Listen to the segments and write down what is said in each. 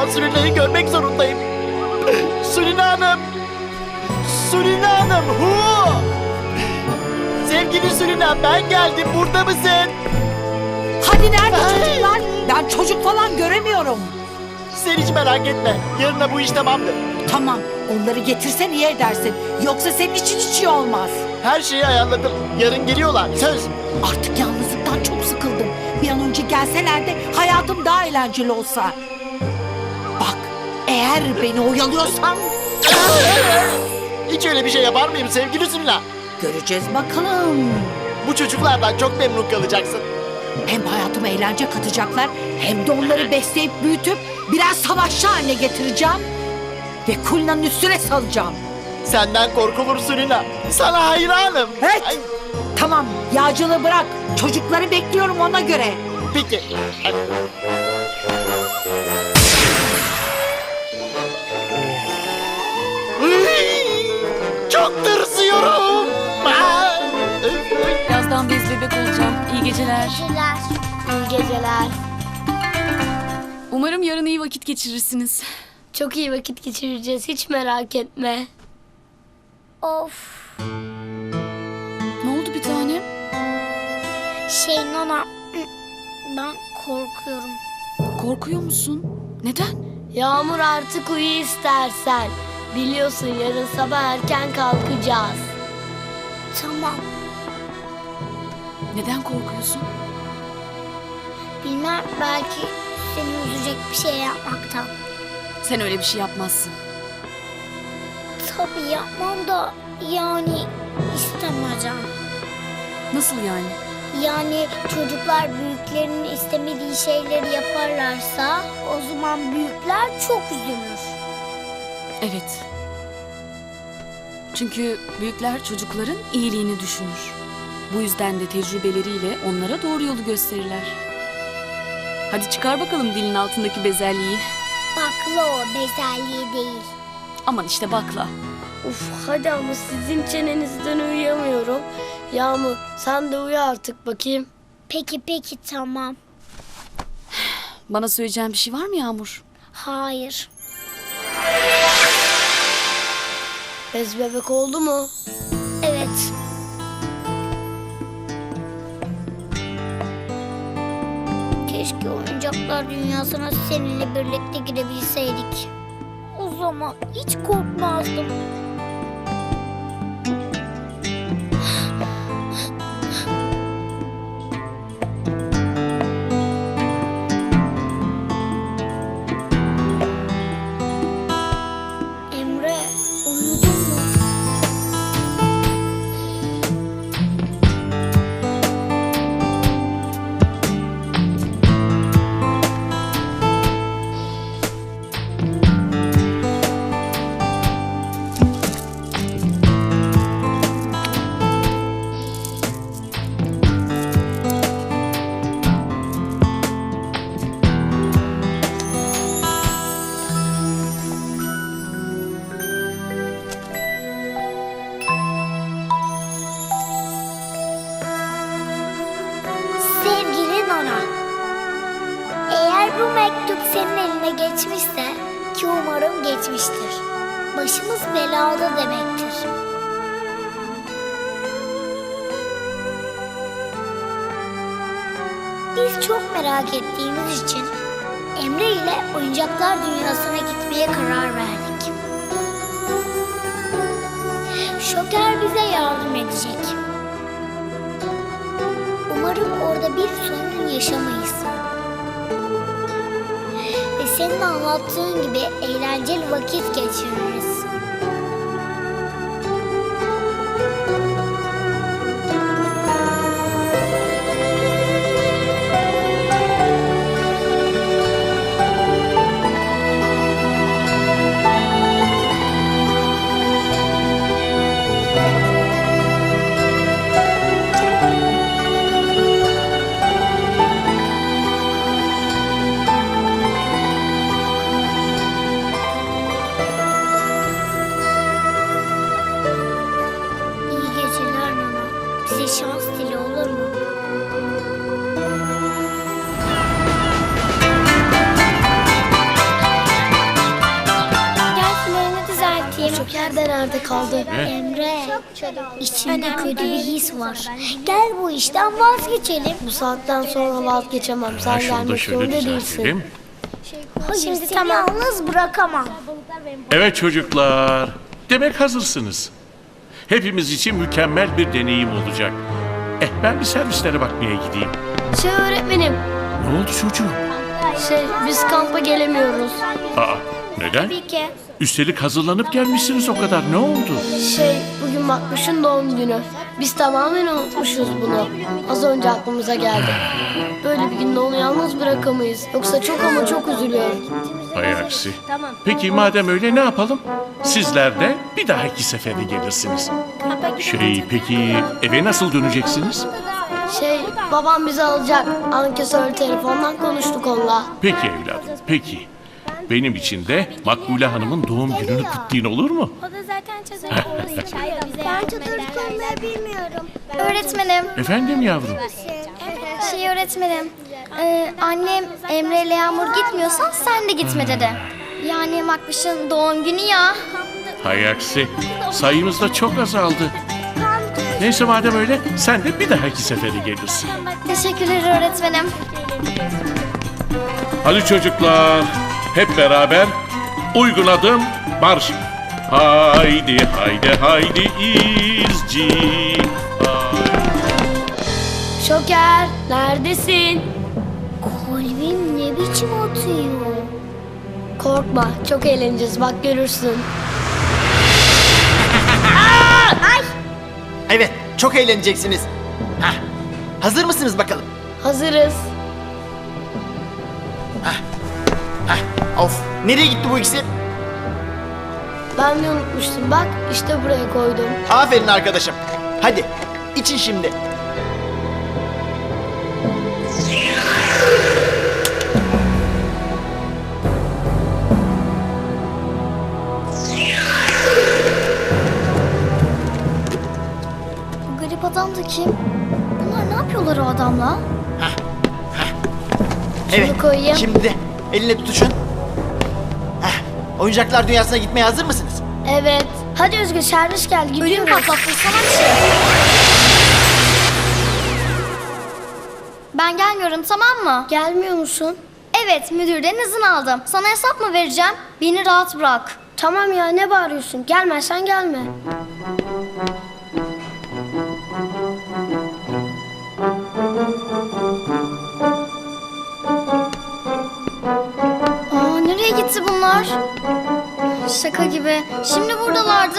Ama Sulina'yı görmek zorundayım. Sulina Hanım! Sulina Hanım! Hu! Sevgili Sulina ben geldim. Burada mısın? Hadi nerede çocuklar? Ben çocuk falan göremiyorum. Sen hiç merak etme. Yarına bu iş tamamdır. Tamam onları getirsen iyi edersin. Yoksa senin için hiç iyi olmaz. Her şeyi ayarladım. Yarın geliyorlar. Söz. Artık yalnızlıktan çok sıkıldım. Bir an önce gelseler de hayatım daha eğlenceli olsa. Eğer beni oyalıyorsan Hiç öyle bir şey yapar mıyım sevgili Sulina? göreceğiz bakalım. Bu çocuklardan çok memnun kalacaksın. Hem hayatıma eğlence katacaklar hem de onları besleyip büyütüp biraz savaşçı haline getireceğim. Ve Kulina'nın üstüne salacağım. Senden korkulur Sulina. Sana hayranım. Evet. Ay, Tamam yağcılığı bırak. Çocukları bekliyorum ona göre. peki. Ay, Çok tırsıyorum. Aa! Birazdan bez bebek olacağım. İyi geceler. Geceler. İyi geceler. Umarım yarın iyi vakit geçirirsiniz. Çok iyi vakit geçireceğiz. Hiç merak etme. Of. Ne oldu bir tanem? Şey Nana. Ben korkuyorum. Korkuyor musun? Neden? Yağmur artık uyu istersen. Biliyorsun yarın sabah erken kalkacağız. Tamam. Neden korkuyorsun? Bilmem belki seni üzecek bir şey yapmaktan. Sen öyle bir şey yapmazsın. Tabii yapmam da yani istemeyeceğim. Nasıl yani? Yani çocuklar büyüklerinin istemediği şeyleri yaparlarsa o zaman büyükler çok üzülür. Evet. Çünkü büyükler çocukların iyiliğini düşünür. Bu yüzden de tecrübeleriyle onlara doğru yolu gösterirler. Hadi çıkar bakalım dilin altındaki bezelyeyi. Bakla o bezelye değil. Aman işte bakla. Uf hadi ama sizin çenenizden uyuyamıyorum. Yağmur sen de uyu artık bakayım. Peki peki tamam. Bana söyleyeceğin bir şey var mı Yağmur? Hayır. Bez bebek oldu mu? Evet. Keşke oyuncaklar dünyasına seninle birlikte girebilseydik. O zaman hiç korkmazdım. Bu mektup senin eline geçmişse ki umarım geçmiştir. Başımız belada demektir. Biz çok merak ettiğimiz için Emre ile oyuncaklar dünyasına gitmeye karar verdik. Şoker bize yardım edecek. Umarım orada bir sorun yaşamayız. Anlattığın gibi eğlenceli vakit geçiririz. Joker de nerede kaldı? Emre, içimde kötü bir his var. Gel bu işten vazgeçelim. Bu saatten sonra vazgeçemem. Sen Ha, şunu da gelmek şöyle zorunda değilsin. düzeltelim. Hayır, Şimdi seni yalnız bırakamam. Evet çocuklar. Demek hazırsınız. Hepimiz için mükemmel bir deneyim olacak. Eh ben bir servislere bakmaya gideyim. Şey öğretmenim, Ne oldu çocuğum? şey biz kampa gelemiyoruz. Aa neden? Peki. Üstelik hazırlanıp gelmişsiniz o kadar. Ne oldu? Şey bugün Makbuş'un doğum günü. Biz tamamen unutmuşuz bunu. Az önce aklımıza geldi. Böyle bir günde onu yalnız bırakamayız. Yoksa çok ama çok üzülüyorum. Hay aksi. Peki madem öyle ne yapalım? Sizler de bir dahaki sefere gelirsiniz. Şey peki eve nasıl döneceksiniz? Şey babam bizi alacak. Ankesörlü telefondan konuştuk onunla. Peki evladım peki. Benim için de Makbule Hanım'ın doğum gününü kutlayın olur mu? O da zaten çadır Ben çadır kurmayı bilmiyorum. Öğretmenim, Efendim yavrum. şey öğretmenim. Ee, annem Emre ile Yağmur gitmiyorsan sen de gitme dedi. Yani Makbuş'un doğum günü ya. Hay aksi. Sayımız da çok azaldı. Neyse madem öyle sen de bir dahaki sefere gelirsin. Teşekkürler öğretmenim. Hadi çocuklar hep beraber uygun adım marş. Haydi haydi haydi izci. Şoker neredesin? Kalbim ne biçim atıyor? Korkma çok eğleneceğiz bak görürsün. Evet, çok eğleneceksiniz. Hah, hazır mısınız bakalım? Hazırız. Of, nereye gitti bu ikisi? Ben de unutmuştum bak işte buraya koydum. Aferin arkadaşım. Hadi, için şimdi. Bu garip adam da kim? Bunlar ne yapıyorlar o adamla? Evet, koyayım. şimdi de eline tutuşun. Oyuncaklar dünyasına gitmeye hazır mısınız? Evet. Hadi Özgür servis geldi Ölüm gidiyoruz. patlattın sanatçı. Ben gelmiyorum tamam mı? Gelmiyor musun? Evet müdürden izin aldım. Sana hesap mı vereceğim? Beni rahat bırak. Tamam ya ne bağırıyorsun? Gelmezsen gelme. Aa nereye gitti bunlar? Şaka gibi. Şimdi buradalardı.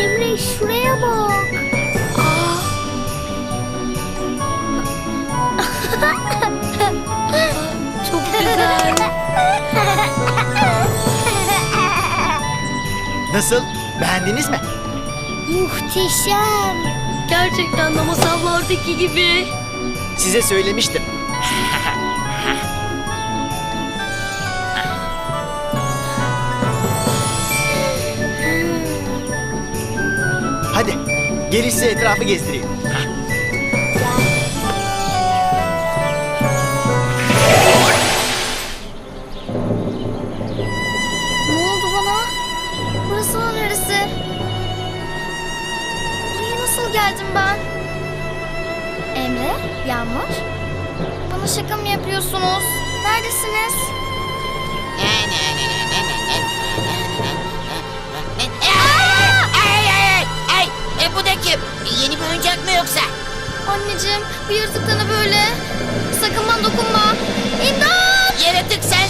Emre şuraya bak. Çok güzel. Nasıl? Beğendiniz mi? Muhteşem. Gerçekten de masallardaki gibi. Size söylemiştim. Gelin size etrafı gezdireyim. Ne oldu bana? Burası neresi? Buraya nasıl geldim ben? Emre, Yağmur? Bana şaka mı yapıyorsunuz? Neredesiniz? E bu da kim? Yeni bir oyuncak mı yoksa? Anneciğim, bir yırtık bana böyle. Sakın bana dokunma. İmdat! Yaratık sen